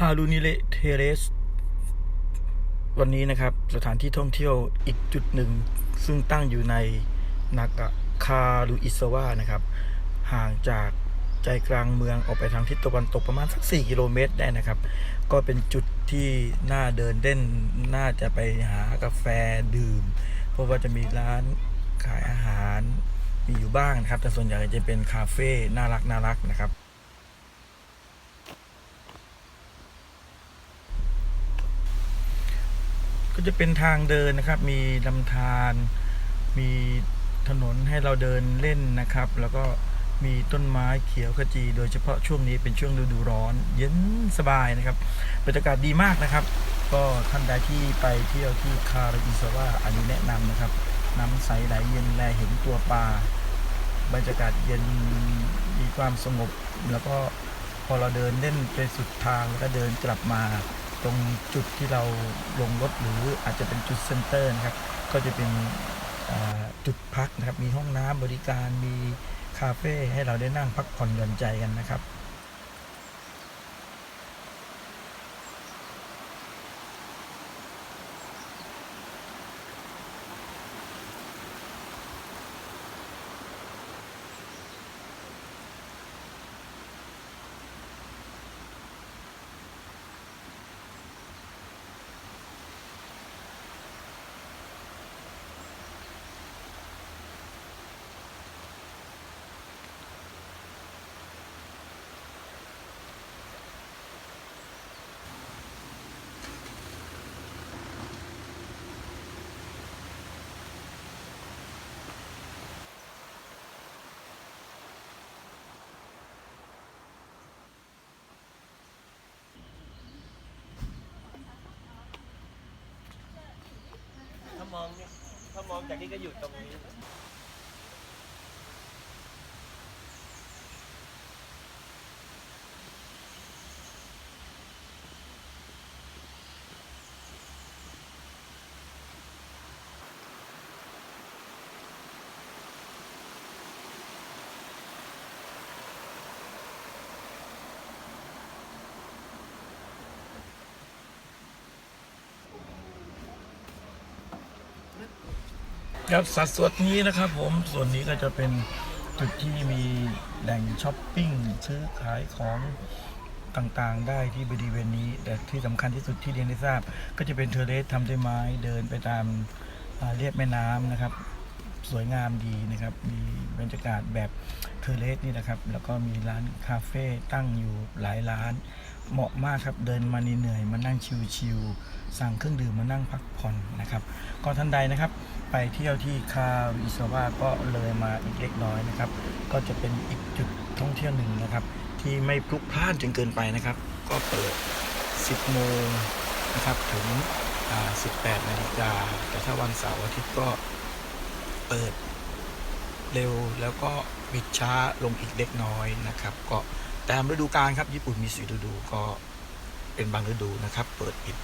ฮารุนิเลเทเรส วันนี้นะครับ สถานที่ท่องเที่ยวอีกจุดหนึ่ง ซึ่งตั้งอยู่ในนากะคารุอิสวานะครับ ห่างจากใจกลางเมืองออกไปทางทิศตะวันตกประมาณสัก 4 กิโลเมตรได้นะครับ ก็เป็นจุดที่น่าเดินเล่น น่าจะไปหากาแฟดื่ม เพราะว่าจะมีร้านขายอาหารมีอยู่บ้างนะครับ แต่ส่วนใหญ่จะเป็นคาเฟ่น่ารักน่ารักนะครับ ก็จะเป็นทางเดินนะครับ มีลำธารมีถนนให้เราเดินเล่นนะครับ แล้วก็มีต้นไม้เขียวขจี โดยเฉพาะช่วงนี้เป็นช่วงฤดูร้อน เย็นสบายนะครับบรรยากาศดีมากนะครับ ก็ท่านใดที่ไปเที่ยวที่คาราอิซาวาอันนี้แนะนำนะครับ น้ำใสไหลเย็นแลเห็นตัวปลาบรรยากาศเย็นมีความสงบ แล้วก็พอเราเดินเล่นไปสุดทางแล้วก็เดินกลับมา ตรงจุดที่เราลงรถหรืออาจจะเป็นจุดเซ็นเตอร์นะครับก็จะเป็นจุดพักนะครับ มีห้องน้ำบริการมีคาเฟ่ให้เราได้นั่งพักผ่อนหย่อนใจกันนะครับ ถ้ามองจากนี้ก็อยู่ตรงนี้ ครับ สัดส่วนนี้นะครับผมส่วนนี้ก็จะเป็นจุดที่มีแหล่งช้อปปิ้งซื้อขายของต่างๆ ได้ที่บริเวณนี้ แต่ที่สำคัญที่สุดที่เรียนได้ทราบ ก็จะเป็นเทเรสทำด้วยไม้เดินไปตามเรียบแม่น้ำนะครับ สวยงามดีนะครับ มีบรรยากาศแบบเทเรสนี่นะครับ แล้วก็มีร้านคาเฟ่ตั้งอยู่หลายร้าน เหมาะมากครับเดินมาเหนื่อยมานั่งชิลๆสั่งเครื่องดื่มมานั่งพักผ่อนนะครับก็ท่านใดนะครับ ไปเที่ยวที่คาวิสวาก็เลยมาอีกเล็กน้อยนะครับ ก็จะเป็นอีกจุดท่องเที่ยวหนึ่งนะครับ ที่ไม่พลุกพล่านจนเกินไปนะครับ ก็เปิด 10 โมงนะครับถึง 18 นาฬิกาแต่ถ้าวันเสาร์อาทิตย์ก็เปิดเร็วแล้วก็ปิดช้าลงอีกเล็กน้อยนะครับ ก็ ตามฤดูกาลครับ ญี่ปุ่นมีสีฤดูก็เป็นบางฤดูนะครับ เปิดปิด